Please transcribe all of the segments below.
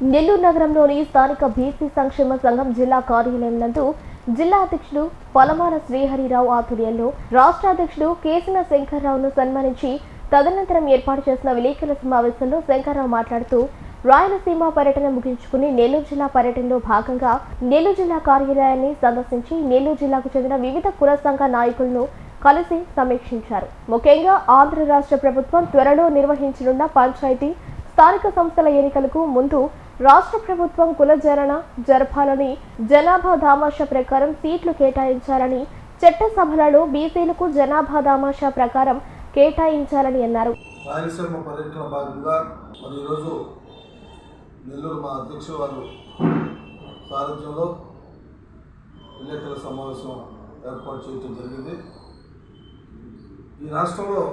నెల్లూరు నగరంలోని స్థానిక బీసీ సంక్షేమ సంఘం జిల్లా కార్యాలయం నందు జిల్లా అధ్యక్షుడు పొలమాల శ్రీహరిరావు ఆధ్వర్యంలో రాష్ట్ర అధ్యక్షుడు కేసిన శంకర్రావును సన్మానించి తదనంతరం ఏర్పాటు చేసిన విలేకరుల సమావేశంలో శంకర్రావు మాట్లాడుతూ రాయలసీమ పర్యటన ముగించుకుని నెల్లూరు జిల్లా పర్యటనలో భాగంగా నెల్లూరు జిల్లా కార్యాలయాన్ని సందర్శించి నెల్లూరు జిల్లాకు చెందిన వివిధ కుల సంఘ నాయకులను కలిసి సమీక్షించారు. ముఖ్యంగా ఆంధ్ర రాష్ట్ర ప్రభుత్వం త్వరలో నిర్వహించనున్న పంచాయతీ స్థానిక సంస్థల ఎన్నికలకు ముందు రాష్ట్ర ప్రభుత్వం కులజరణ జరపాలని జనాభా దామాషా ప్రకారం సీట్లు కేటాయించాలని చట్టసభలలో బీసీలకు జనాభా దామాషా ప్రకారం కేటాయించాలని అన్నారు. రాయలసీమ పర్యటన భాగంగా మరి ఈరోజు నెల్లూరు మా అధ్యక్షుల వారు సారథ్యంలో విలేకరుల సమావేశం ఏర్పాటు చేయడం జరిగింది. ఈ రాష్ట్రంలో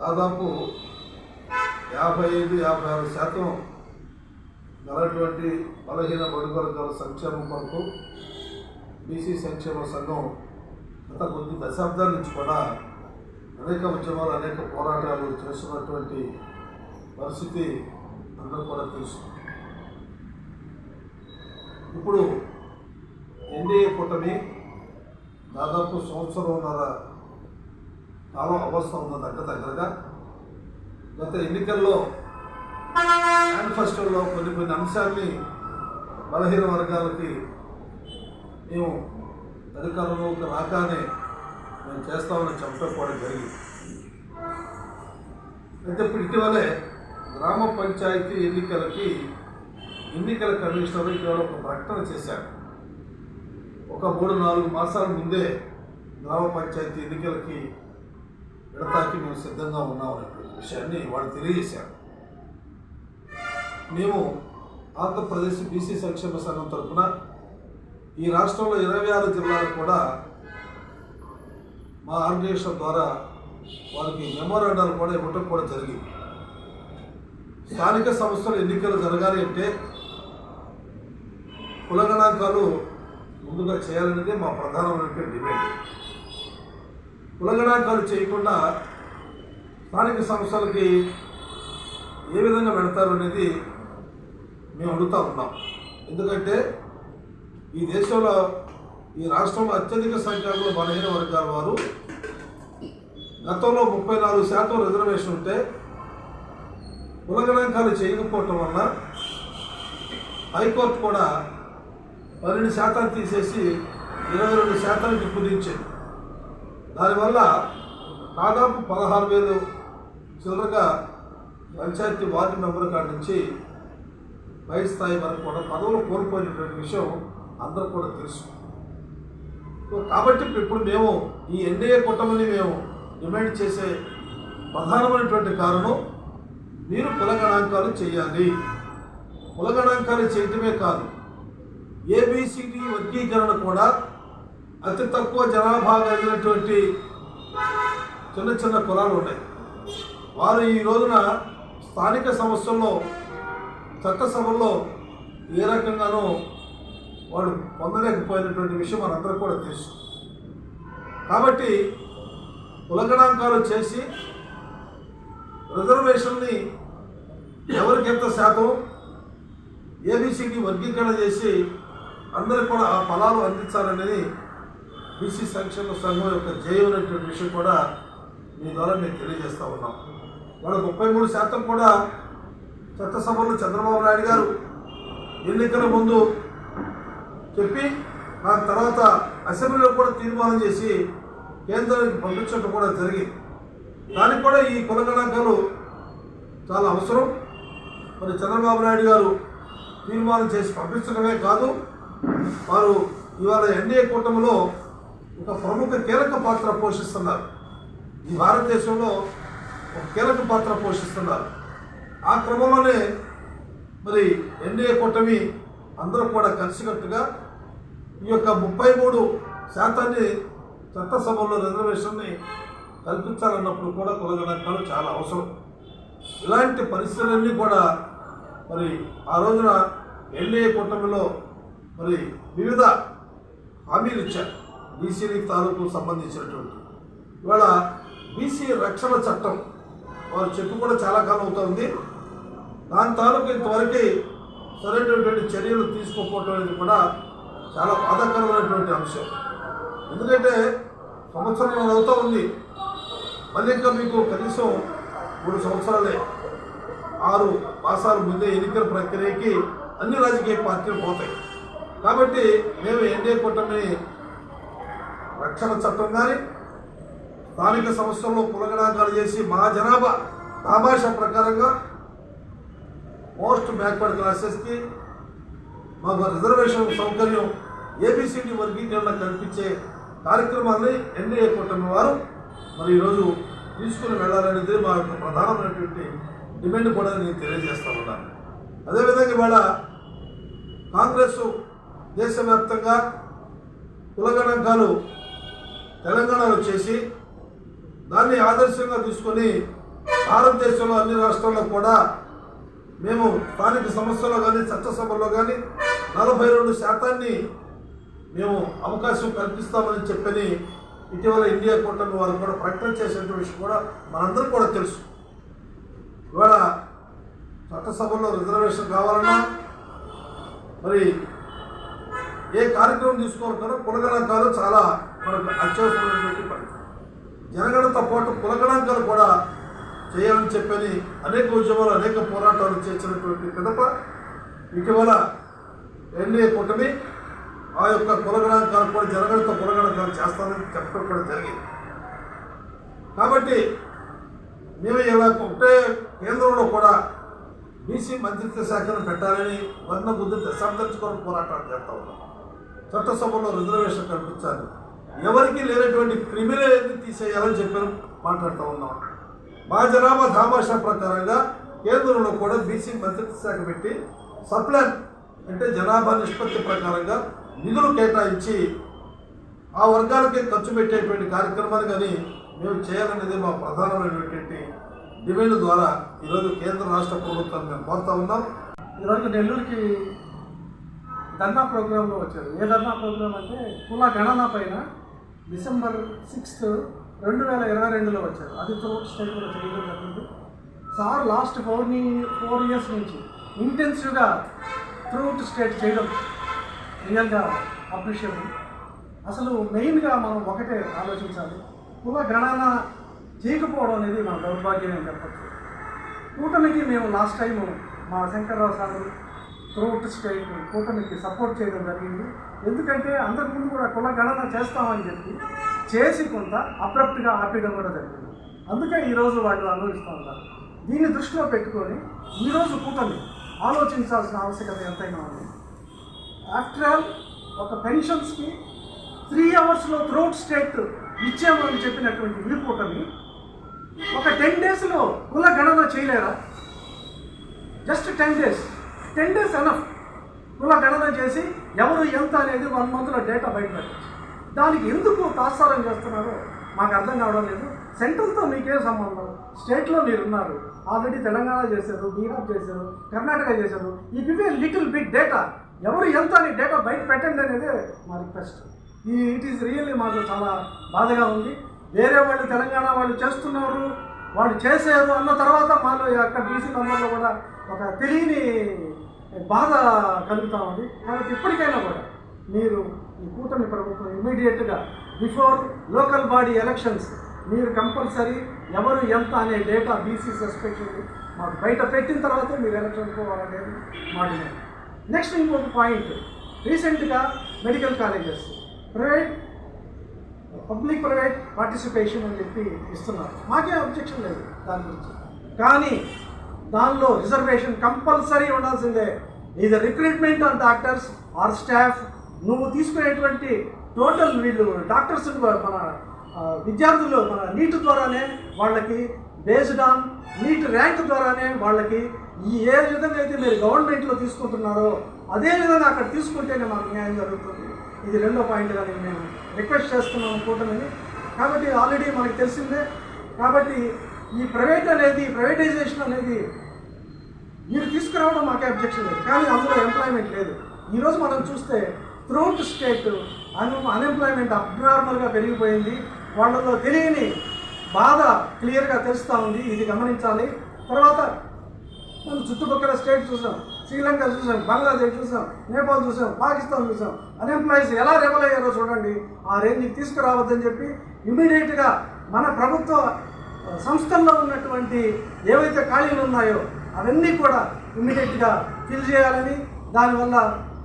దాదాపు యాభై ఐదు యాభై ఆరు శాతం గలటువంటి బలహీన బడుగు వర్గాల సంక్షేమం కొరకు బీసీ సంక్షేమ సంఘం గత కొద్ది దశాబ్దాల నుంచి కూడా అనేక ఉద్యమాలు అనేక పోరాటాలు చేస్తున్నటువంటి పరిస్థితి అందరూ కూడా తెలుసు. ఇప్పుడు ఎన్డీఏ కూటమి దాదాపు సంవత్సరంన్నర కాలం అవస్థ ఉన్న దగ్గర దగ్గరగా గత ఎన్నికల్లో మేనిఫెస్టోలో కొన్ని కొన్ని అంశాల్ని బలహీన వర్గాలకి మేము అధికారంలోకి రాగానే మేము చేస్తామని చెప్పడం కూడా జరిగింది. అయితే ఇప్పుడు ఇటీవలే గ్రామ పంచాయతీ ఎన్నికలకి ఎన్నికల కమిషనర్ ఇటీవల ఒక ప్రకటన చేశారు. ఒక మూడు నాలుగు మాసాల ముందే గ్రామ పంచాయతీ ఎన్నికలకి విడతాకి మేము సిద్ధంగా ఉన్నామనే విషయాన్ని వాళ్ళు తెలియజేశారు. మేము ఆంధ్రప్రదేశ్ బీసీ సంక్షేమ సంఘం తరఫున ఈ రాష్ట్రంలో ఇరవై ఆరు జిల్లాలు కూడా మా ఆర్గనైజేషన్ ద్వారా వారికి మెమోరాండాలు కూడా ఇవ్వటం కూడా జరిగింది. స్థానిక సంస్థల ఎన్నికలు జరగాలి అంటే కుల గణాంకాలు ముందుగా చేయాలనేది మా ప్రధానమైనటువంటి డిమాండ్. కుల గణాంకాలు చేయకుండా స్థానిక సంస్థలకి ఏ విధంగా పెడతారు అనేది మేము అడుగుతా ఉన్నాం. ఎందుకంటే ఈ దేశంలో ఈ రాష్ట్రంలో అత్యధిక సంఖ్యలో బలహీన వర్గాల వారు గతంలో ముప్పై నాలుగు శాతం రిజర్వేషన్ ఉంటే కులగణాంకాలు చేయకపోవటం వల్ల హైకోర్టు కూడా పన్నెండు శాతం తీసేసి ఇరవై రెండు శాతానికి కుదించింది దానివల్ల దాదాపు పదహారు వేలు చిల్లరగా పంచాయతీ వార్డు మెంబర్ కాడ నుంచి పై స్థాయి వరకు కూడా పదవులు కోల్పోయినటువంటి విషయం అందరూ కూడా తెలుసు. కాబట్టి ఇప్పుడు మేము ఈ ఎన్డీఏ కూటమిని మేము డిమాండ్ చేసే ప్రధానమైనటువంటి కారణం మీరు కుల గణాంకాలు చేయాలి. కుల గణాంకాలు చేయటమే కాదు ఏబిసిడి వర్గీకరణ కూడా అతి తక్కువ జనాభా కలిగినటువంటి చిన్న చిన్న కులాలు ఉన్నాయి. వారు ఈ రోజున స్థానిక సమస్యల్లో చట్టసభల్లో ఏ రకంగానూ వాళ్ళు పొందలేకపోయినటువంటి విషయం మనందరూ కూడా తెలుసు. కాబట్టి ఉలగణాంకాలు చేసి రిజర్వేషన్ని ఎవరికి ఎంత శాతం ఏబీసీకి వర్గీకరణ చేసి అందరికి కూడా ఆ ఫలాలు అందించాలనేది బీసీ సంక్షేమ సంఘం యొక్క జయమైనటువంటి విషయం కూడా మీ ద్వారా మేము తెలియజేస్తూ ఉన్నాం. వాళ్ళ ముప్పై మూడు శాతం కూడా చట్టసభలో చంద్రబాబు నాయుడు గారు ఎన్నికల ముందు చెప్పి దాని తర్వాత అసెంబ్లీలో కూడా తీర్మానం చేసి కేంద్రానికి పంపించడం కూడా జరిగింది. దానికి కూడా ఈ కుల గణాంకాలు చాలా అవసరం. మరి చంద్రబాబు నాయుడు గారు తీర్మానం చేసి పంపించడమే కాదు వారు ఇవాళ ఎన్డీఏ కూటమిలో ఒక ప్రముఖ కీలక పాత్ర పోషిస్తున్నారు. ఈ భారతదేశంలో ఒక కీలక పాత్ర పోషిస్తున్నారు. ఆ క్రమంలోనే మరి ఎన్డీఏ కూటమి అందరూ కూడా కలిసికట్టుగా ఈ యొక్క ముప్పై మూడు శాతాన్ని చట్టసభలో రిజర్వేషన్ని కల్పించాలన్నప్పుడు కూడా కులగణాంకాలు చాలా అవసరం. ఇలాంటి పరిస్థితులన్నీ కూడా మరి ఆ రోజున ఎన్డీఏ కూటమిలో మరి వివిధ హామీలు ఇచ్చారు. బీసీలకు తాలూకు సంబంధించినటువంటి. ఇవాళ బీసీ రక్షణ చట్టం వారు చెప్పు కూడా చాలా కాలం అవుతుంది దాని తాలూకు ఇంతవరకు సరైనటువంటి చర్యలు తీసుకోకపోవటం అనేది కూడా చాలా బాధాకరమైనటువంటి అంశం. ఎందుకంటే సంవత్సరం అవుతూ ఉంది. మళ్ళీ ఇంకా మీకు కనీసం మూడు సంవత్సరాలే ఆరు మాసాల ముందే ఎన్నికల ప్రక్రియకి అన్ని రాజకీయ పార్టీలు పోతాయి. కాబట్టి మేము ఎన్డీఏ కూటమి రక్షణ చట్టం కానీ స్థానిక సంస్థల్లో పులగడాకాలు చేసి మా జనాభా ఆభాష ప్రకారంగా మోస్ట్ బ్యాక్వర్డ్ క్లాసెస్కి మాకు రిజర్వేషన్ సౌకర్యం ఏబిసిడి వర్గీకరణ కల్పించే కార్యక్రమాన్ని ఎన్డీఏ కూటమి వారు మరి ఈరోజు తీసుకుని వెళ్ళాలనేది మా యొక్క ప్రధానమైనటువంటి డిమాండ్ కూడా నేను తెలియజేస్తా ఉన్నాను. అదేవిధంగా ఇవాళ కాంగ్రెస్ దేశవ్యాప్తంగా కులగణాంకాలు తెలంగాణలో చేసి దాన్ని ఆదర్శంగా తీసుకొని భారతదేశంలో అన్ని రాష్ట్రాల్లో కూడా మేము స్థానిక సంస్థలో కానీ చట్టసభల్లో కానీ నలభై రెండు శాతాన్ని మేము అవకాశం కల్పిస్తామని చెప్పని ఇటీవల ఇండియా కూటమి వారు కూడా ప్రకటన చేసినటువంటి విషయం కూడా మనందరం కూడా తెలుసు. ఇవాళ చట్టసభలో రిజర్వేషన్ కావాలన్నా మరి ఏ కార్యక్రమం తీసుకోవాలన్నా కులగణాంకాలు చాలా మనకు అత్యవసరమైనటువంటి పని. జనగణతో పాటు కులగణాంకాలు కూడా చేయాలని చెప్పని అనేక ఉద్యమాలు అనేక పోరాటాలు చేసినటువంటి పిదప. ఇటీవల ఎన్డీఏ కూటమి ఆ యొక్క కులగణాంకాలు కూడా జనగణతో కులగణాంకాలు చేస్తానని చెప్పడం కూడా జరిగింది. కాబట్టి మేము ఇలా ఒకటే కేంద్రంలో కూడా బీసీ మంత్రిత్వ శాఖను పెట్టాలని వర్ణ బుద్ధి దశాబ్దించుకొని పోరాటాలు చేస్తా ఉన్నాం. చట్టసభలో రిజర్వేషన్ కల్పించాలి. ఎవరికి లేనటువంటి క్రిమినల్ తీసేయాలని చెప్పారు మాట్లాడుతూ ఉన్నాం. మా జనాభా దామాషా ప్రకారంగా కేంద్రంలో కూడా బీసీ మంత్రిత్వ శాఖ పెట్టి సప్లాన్ అంటే జనాభా నిష్పత్తి ప్రకారంగా నిధులు కేటాయించి ఆ వర్గాలకి ఖర్చు పెట్టేటువంటి కార్యక్రమాలు కానీ మేము చేయాలనేది మా ప్రధానమైనటువంటి డిమాండ్ ద్వారా ఈరోజు కేంద్ర రాష్ట్ర ప్రభుత్వాన్ని మేము కోరుతా ఉన్నాం. ఈరోజు నెల్లూరుకి ధర్నా ప్రోగ్రాంలో వచ్చారు. ఏ ధర్నా ప్రోగ్రామ్ అంటే కుల గణన పైన డిసెంబర్ సిక్స్త్ రెండు వేల ఇరవై రెండులో వచ్చారు. అది త్రోట్ స్టేట్ కూడా చేయడం జరిగింది. Sir last four four years నుంచి ఇంటెన్సివ్గా త్రూట్ స్టేట్ చేయడం రియల్గా అప్రిషియబుల్ అసలు మెయిన్గా మనం ఒకటే ఆలోచించాలి. కుల గణన చేయకపోవడం అనేది మన దౌర్భాగ్యం అని చెప్పచ్చు. కూటమికి మేము లాస్ట్ టైం మా శంకర్రావు సార్ త్రూట్ స్టేట్ కూటమికి సపోర్ట్ చేయడం జరిగింది. ఎందుకంటే అంతకుముందు కూడా కుల గణన చేస్తామని చెప్పి చేసి కొంత అబ్రప్ట్గా ఆపేయడం కూడా జరిగింది. అందుకే ఈరోజు వాళ్ళు అనుభవిస్తూ ఉన్నారు. దీన్ని దృష్టిలో పెట్టుకొని ఈరోజు కూటమి ఆలోచించాల్సిన ఆవశ్యకత ఎంతైనా ఉంది. ఆఫ్టర్ ఆల్ ఒక పెన్షన్స్కి త్రీ అవర్స్లో త్రూట్ స్టేట్ ఇచ్చామని చెప్పినటువంటి ఈ కూటమి ఒక టెన్ డేస్లో కుల గణన చేయలేరా just ten days ten days enough కుల గణన చేసి ఎవరు ఎంత అనేది వన్ మంత్లో డేటా బయట పెట్టచ్చు దానికి ఎందుకు తాత్సారం చేస్తున్నారో మాకు అర్థం కావడం లేదు. సెంట్రల్తో మీకేం సంబంధం? స్టేట్లో మీరు ఉన్నారు ఆల్రెడీ తెలంగాణ చేశారు బీహార్ చేశారు కర్ణాటక చేశారు. ఈ give a little big data. ఎవరు ఎంత అని డేటా బయట పెట్టండి అనేది మా రిక్వెస్ట్. ఈ ఇట్ ఈస్ రియల్లీ మాకు చాలా బాధగా ఉంది. వేరే వాళ్ళు తెలంగాణ వాళ్ళు చేస్తున్నారు వాళ్ళు చేశారు అన్న తర్వాత మాలో అక్కడ బీసీ నంబర్లో కూడా ఒక తెలియని బాధ కలుగుతూ ఉంది. కాబట్టి ఇప్పటికైనా కూడా మీరు ఈ కూటమి ప్రభుత్వం ఇమీడియట్గా బిఫోర్ లోకల్ బాడీ ఎలక్షన్స్ మీరు కంపల్సరీ ఎవరు ఎంత అనే డేటా బీసీ సస్పెక్షన్ మాకు బయట పెట్టిన తర్వాత మీరు ఎలక్షన్ పోవాలనేది మా నెక్స్ట్ ఇంకొక పాయింట్ రీసెంట్గా medical colleges private public private participation అని చెప్పి ఇస్తున్నారు. మాకే అబ్జెక్షన్ లేదు దాని గురించి. కానీ దానిలో రిజర్వేషన్ కంపల్సరీ ఉండాల్సిందే. ఇది recruitment of doctors or staff నువ్వు తీసుకునేటువంటి టోటల్ వీళ్ళు డాక్టర్స్ మన విద్యార్థులు మన నీట్ ద్వారానే వాళ్ళకి బేస్డ్ ఆన్ నీట్ ర్యాంక్ ద్వారానే వాళ్ళకి ఈ ఏ విధంగా అయితే మీరు గవర్నమెంట్లో తీసుకుంటున్నారో అదే విధంగా అక్కడ తీసుకుంటేనే మాకు న్యాయం జరుగుతుంది. ఇది రెండో పాయింట్ కానీ మేము రిక్వెస్ట్ చేస్తున్నాను కూటమిని. కాబట్టి ఆల్రెడీ మనకు తెలిసిందే. కాబట్టి ఈ ప్రైవేట్ అనేది ప్రైవేటైజేషన్ అనేది మీరు తీసుకురావడం మాకే అబ్జెక్షన్ లేదు. కానీ అందులో ఎంప్లాయ్మెంట్ లేదు. ఈరోజు మనం చూస్తే త్రూట్ స్టేట్ అన్ అన్ఎంప్లాయ్మెంట్ అబ్నార్మల్గా పెరిగిపోయింది. వాళ్ళలో తెలియని బాధ క్లియర్గా తెలుస్తూ ఉంది. ఇది గమనించాలి. తర్వాత మనం చుట్టుపక్కల స్టేట్ చూసాం. శ్రీలంక చూసాం. బంగ్లాదేశ్ చూసాం. నేపాల్ చూసాం. పాకిస్తాన్ చూసాం. అన్ఎంప్లాయీస్ ఎలా రెబల్ అయ్యారో చూడండి. ఆ రేంజ్కి తీసుకురావద్దని చెప్పి ఇమీడియట్గా మన ప్రభుత్వ సంస్థల్లో ఉన్నటువంటి ఏవైతే ఖాళీలు ఉన్నాయో అవన్నీ కూడా ఇమీడియట్గా ఫిల్ చేయాలని దానివల్ల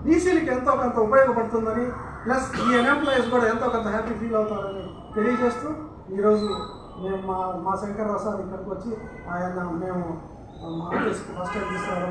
బీసీలకి ఎంతో కొంత ఉపయోగపడుతుందని ప్లస్ ఈ అన్ఎంప్లాయీస్ కూడా ఎంతో కొంత హ్యాపీ ఫీల్ అవుతారని తెలియజేస్తూ ఈరోజు మేము మా మా శంకర్ ప్రసాద్ ఇక్కడికి వచ్చి ఆయన మేము మా ఆఫీస్కి ఫస్ట్ టైం తీసుకురావడం